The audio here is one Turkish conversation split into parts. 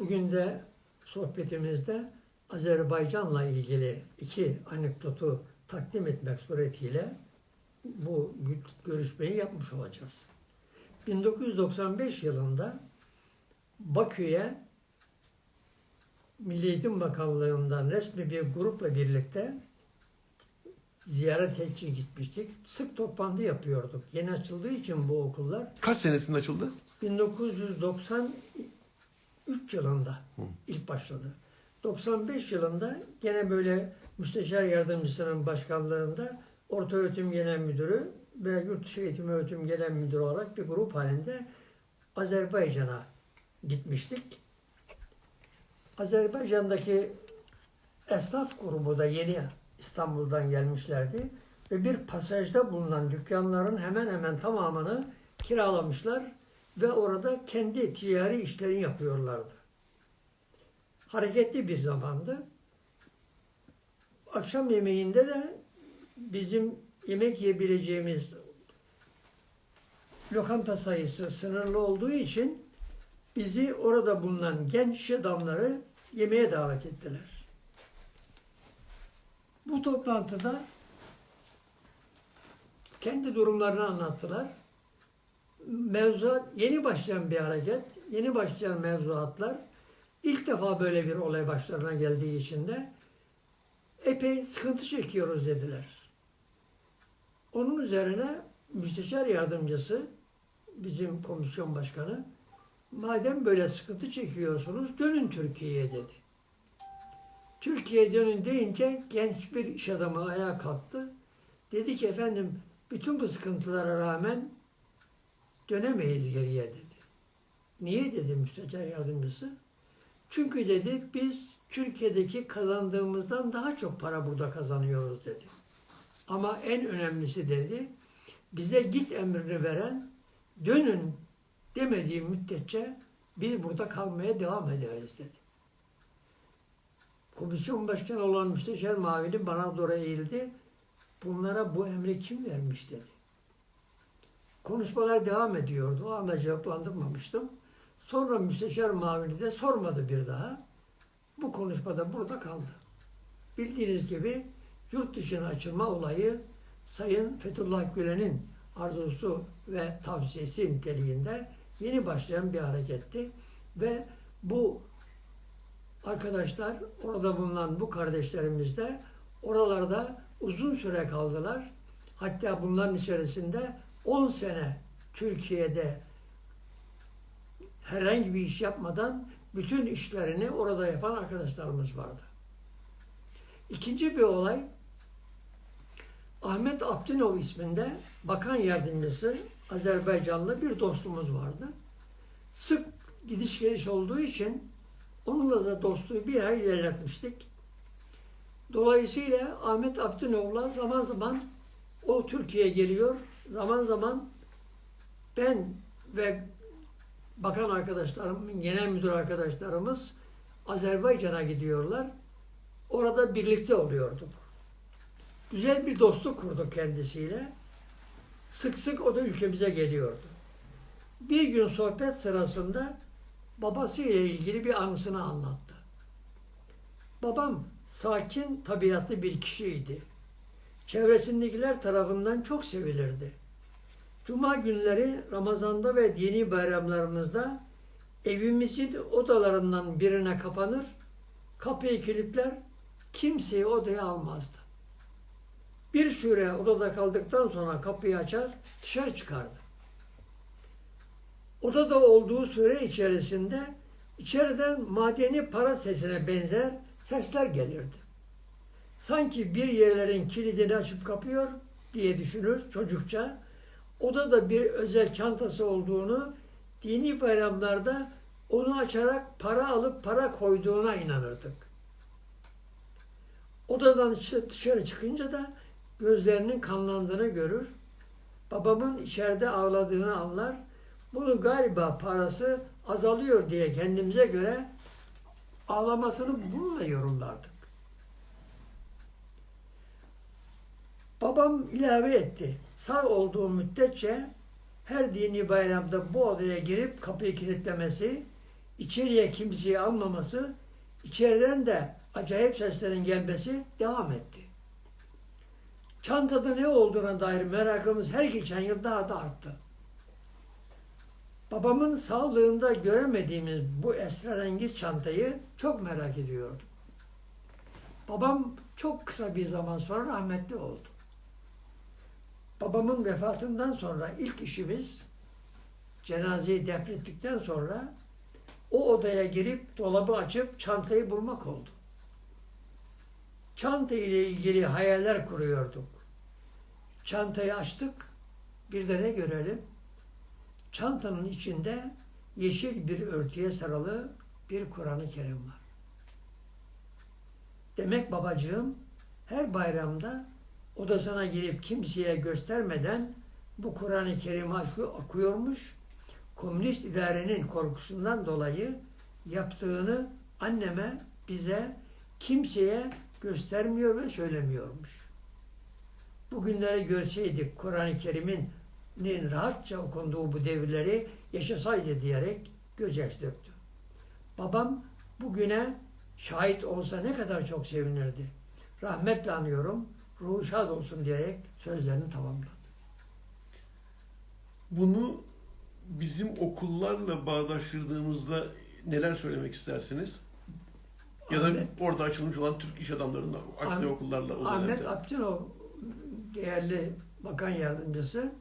Bugün de sohbetimizde Azerbaycan'la ilgili iki anekdotu takdim etmek suretiyle bu görüşmeyi yapmış olacağız. 1995 yılında Bakü'ye Milli Eğitim Bakanlığı'ndan resmi bir grupla birlikte ziyaret için gitmiştik. Sık toplantı yapıyorduk. Yeni açıldığı için bu okullar Kaç senesinde açıldı? 1993 yılında ilk başladı. 95 yılında gene böyle müsteşar yardımcısının başkanlığında Orta Öğretim Genel Müdürü ve Yurtdışı Eğitim Öğretim Genel Müdürü olarak bir grup halinde Azerbaycan'a gitmiştik. Azerbaycan'daki esnaf grubu da yeni İstanbul'dan gelmişlerdi ve bir pasajda bulunan dükkanların hemen hemen tamamını kiralamışlar ve orada kendi ticari işlerini yapıyorlardı. Hareketli bir zamandı. Akşam yemeğinde de bizim yemek yiyebileceğimiz lokanta sayısı sınırlı olduğu için bizi orada bulunan genç adamları yemeğe davet ettiler. Bu toplantıda kendi durumlarını anlattılar. Mevzuat yeni başlayan bir hareket, yeni başlayan mevzuatlar ilk defa böyle bir olay başlarına geldiği için de epey sıkıntı çekiyoruz dediler. Onun üzerine müsteşar yardımcısı bizim komisyon başkanı madem böyle sıkıntı çekiyorsunuz dönün Türkiye'ye dedi. Türkiye'ye dönün deyince genç bir iş adamı ayağa kalktı. Dedi ki efendim bütün bu sıkıntılara rağmen dönemeyiz geriye dedi. Niye dedi müsteşar yardımcısı? Çünkü dedi biz Türkiye'deki kazandığımızdan daha çok para burada kazanıyoruz dedi. Ama en önemlisi dedi bize git emrini veren dönün demediği müddetçe biz burada kalmaya devam ederiz dedi. Komisyon başkanı olan müsteşar mavili bana doğru eğildi. Bunlara bu emri kim vermiş dedi. Konuşmalar devam ediyordu. O anda cevaplandırmamıştım. Sonra müsteşar mavili de sormadı bir daha. Bu konuşmada burada kaldı. Bildiğiniz gibi yurt dışına açılma olayı Sayın Fethullah Gülen'in arzusu ve tavsiyesi niteliğinde yeni başlayan bir hareketti. Ve bu arkadaşlar, orada bulunan bu kardeşlerimiz de oralarda uzun süre kaldılar. Hatta bunların içerisinde 10 sene Türkiye'de herhangi bir iş yapmadan bütün işlerini orada yapan arkadaşlarımız vardı. İkinci bir olay Ahmet Abdinov isminde bakan yardımcısı Azerbaycanlı bir dostumuz vardı. Sık gidiş geliş olduğu için onunla da dostluğu bir ay ilerletmiştik. Dolayısıyla Ahmet Abdinov'la zaman zaman o Türkiye'ye geliyor. Zaman zaman ben ve bakan arkadaşlarım, genel müdür arkadaşlarımız Azerbaycan'a gidiyorlar. Orada birlikte oluyorduk. Güzel bir dostluk kurduk kendisiyle. Sık sık o da ülkemize geliyordu. Bir gün sohbet sırasında babası ile ilgili bir anısını anlattı. Babam sakin tabiatlı bir kişiydi. Çevresindekiler tarafından çok sevilirdi. Cuma günleri Ramazan'da ve dini bayramlarımızda evimizin odalarından birine kapanır, kapıyı kilitler, kimseyi odaya almazdı. Bir süre odada kaldıktan sonra kapıyı açar, dışarı çıkardı. Odada olduğu süre içerisinde içeriden madeni para sesine benzer sesler gelirdi. Sanki bir yerlerin kilidini açıp kapıyor diye düşünür çocukça. Odada bir özel çantası olduğunu, dini bayramlarda onu açarak para alıp para koyduğuna inanırdık. Odadan dışarı çıkınca da gözlerinin kanlandığını görür. Babamın içeride ağladığını anlar. Bunu galiba parası azalıyor diye kendimize göre ağlamasını bununla yorumlardık. Babam ilave etti. Sağ olduğu müddetçe her dini bayramda bu odaya girip kapıyı kilitlemesi, içeriye kimseyi almaması, içeriden de acayip seslerin gelmesi devam etti. Çantada ne olduğuna dair merakımız her geçen yıl daha da arttı. Babamın sağlığında göremediğimiz bu esrarengiz çantayı çok merak ediyordum. Babam çok kısa bir zaman sonra rahmetli oldu. Babamın vefatından sonra ilk işimiz cenazeyi defnettikten sonra o odaya girip dolabı açıp çantayı bulmak oldu. Çanta ile ilgili hayaller kuruyorduk. Çantayı açtık. Bir de ne görelim? Çantanın içinde yeşil bir örtüye sarılı bir Kur'an-ı Kerim var. Demek babacığım her bayramda odasına girip kimseye göstermeden bu Kur'an-ı Kerim'i oku- okuyormuş. Komünist idarenin korkusundan dolayı yaptığını anneme, bize, kimseye göstermiyor ve söylemiyormuş. Bugünleri görseydik Kur'an-ı Kerim'in rahatça okunduğu bu devirleri yaşasaydı diyerek gözyaşı döktü. Babam bugüne şahit olsa ne kadar çok sevinirdi. Rahmetle anıyorum, ruhu şad olsun diyerek sözlerini tamamladı. Bunu bizim okullarla bağdaştırdığımızda neler söylemek istersiniz? Ya da Ahmet- orada açılmış olan Türk iş adamlarının açtığı Ahmet- okullarla o Ahmet. Abdinov değerli bakan yardımcısı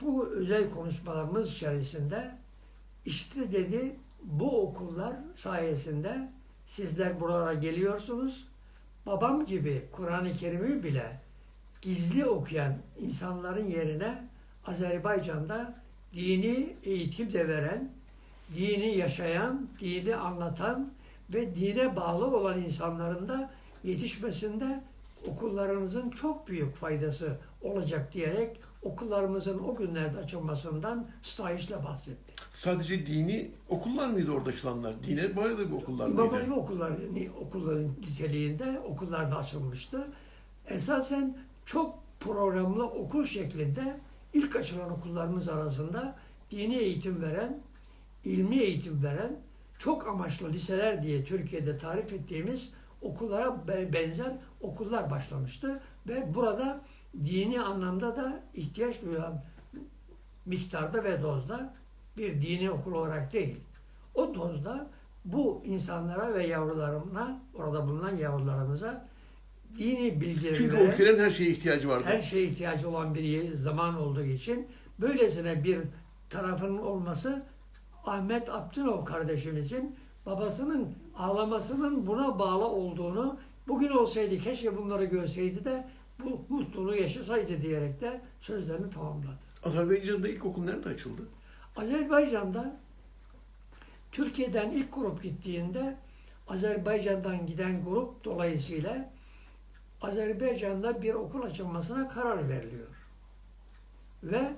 bu özel konuşmalarımız içerisinde işte dedi bu okullar sayesinde sizler buralara geliyorsunuz. Babam gibi Kur'an-ı Kerim'i bile gizli okuyan insanların yerine Azerbaycan'da dini eğitim de veren, dini yaşayan, dini anlatan ve dine bağlı olan insanların da yetişmesinde okullarınızın çok büyük faydası olacak diyerek okullarımızın o günlerde açılmasından stahişle bahsetti. Sadece dini okullar mıydı orada açılanlar? Dine bağlı bir okullar İmam mıydı? Hatip okulları, okulların niteliğinde okullarda açılmıştı. Esasen çok programlı okul şeklinde ilk açılan okullarımız arasında dini eğitim veren, ilmi eğitim veren, çok amaçlı liseler diye Türkiye'de tarif ettiğimiz okullara be- benzer okullar başlamıştı. Ve burada dini anlamda da ihtiyaç duyulan miktarda ve dozda bir dini okul olarak değil. O dozda bu insanlara ve yavrularına, orada bulunan yavrularımıza dini bilgileri Çünkü o ülkelerin her şeye ihtiyacı vardı. her şeye ihtiyacı olan bir zaman olduğu için böylesine bir tarafının olması Ahmet Abdinov kardeşimizin babasının ağlamasının buna bağlı olduğunu bugün olsaydı keşke bunları görseydi de bu mutluluğu yaşasaydı diyerek de sözlerini tamamladı. Azerbaycan'da ilkokul nerede açıldı? Azerbaycan'da Türkiye'den ilk grup gittiğinde Azerbaycan'dan giden grup dolayısıyla Azerbaycan'da bir okul açılmasına karar veriliyor. Ve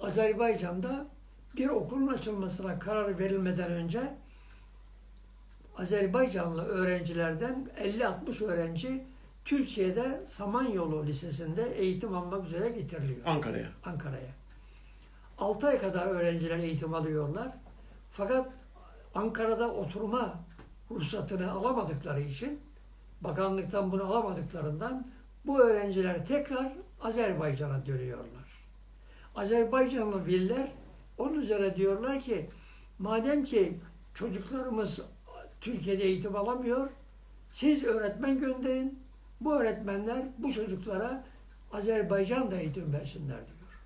Azerbaycan'da bir okulun açılmasına karar verilmeden önce Azerbaycanlı öğrencilerden 50-60 öğrenci Türkiye'de Samanyolu Lisesi'nde eğitim almak üzere getiriliyor. Ankara'ya. Ankara'ya. 6 ay kadar öğrenciler eğitim alıyorlar. Fakat Ankara'da oturma ruhsatını alamadıkları için, bakanlıktan bunu alamadıklarından bu öğrenciler tekrar Azerbaycan'a dönüyorlar. Azerbaycanlı veliler onun üzerine diyorlar ki, madem ki çocuklarımız Türkiye'de eğitim alamıyor, siz öğretmen gönderin. Bu öğretmenler bu çocuklara Azerbaycan'da eğitim versinler diyor.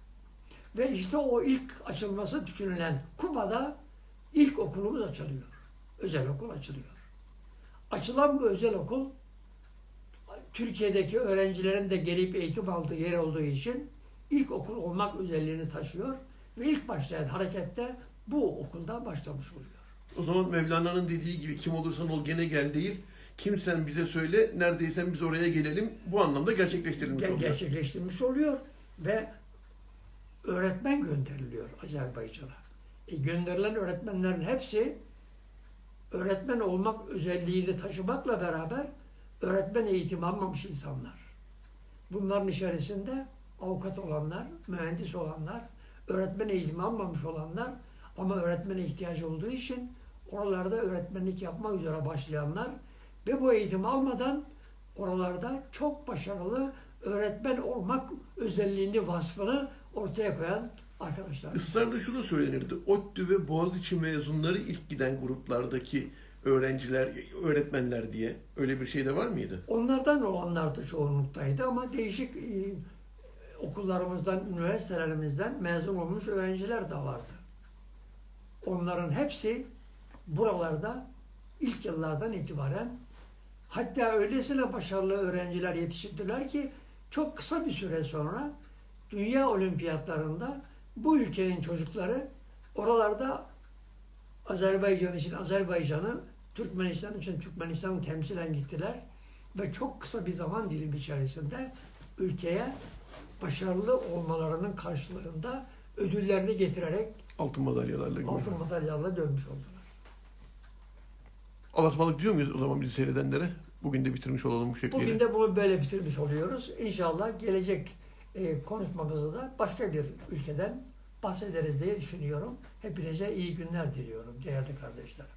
Ve işte o ilk açılması düşünülen Kuba'da ilk okulumuz açılıyor. Özel okul açılıyor. Açılan bu özel okul Türkiye'deki öğrencilerin de gelip eğitim aldığı yer olduğu için ilk okul olmak özelliğini taşıyor ve ilk başlayan harekette bu okulda başlamış oluyor. O zaman Mevlana'nın dediği gibi kim olursan ol gene gel değil. Kimsen bize söyle, neredeysen biz oraya gelelim. Bu anlamda gerçekleştirilmiş Ger- oluyor. gerçekleştirmiş oluyor ve öğretmen gönderiliyor Azerbaycan'a. E, gönderilen öğretmenlerin hepsi öğretmen olmak özelliğini taşımakla beraber öğretmen eğitimi almamış insanlar. Bunların içerisinde avukat olanlar, mühendis olanlar, öğretmen eğitimi almamış olanlar ama öğretmene ihtiyacı olduğu için oralarda öğretmenlik yapmak üzere başlayanlar ve bu eğitimi almadan oralarda çok başarılı öğretmen olmak özelliğini, vasfını ortaya koyan arkadaşlar. Israrla şunu söylenirdi. ODTÜ ve Boğaziçi mezunları ilk giden gruplardaki öğrenciler, öğretmenler diye. Öyle bir şey de var mıydı? Onlardan olanlar da çoğunluktaydı ama değişik e, okullarımızdan, üniversitelerimizden mezun olmuş öğrenciler de vardı. Onların hepsi buralarda ilk yıllardan itibaren hatta öylesine başarılı öğrenciler yetiştirdiler ki çok kısa bir süre sonra dünya olimpiyatlarında bu ülkenin çocukları oralarda Azerbaycan için Azerbaycan'ı, Türkmenistan için Türkmenistan'ı temsilen gittiler ve çok kısa bir zaman dilimi içerisinde ülkeye başarılı olmalarının karşılığında ödüllerini getirerek Altın madalyalarla. altın madalyalarla dönmüş oldular. Alasmalık diyor muyuz o zaman bizi seyredenlere? Bugün de bitirmiş olalım bu şekliyle. Bugün de bunu böyle bitirmiş oluyoruz. İnşallah gelecek e, konuşmamızda da başka bir ülkeden bahsederiz diye düşünüyorum. Hepinize iyi günler diliyorum değerli kardeşlerim.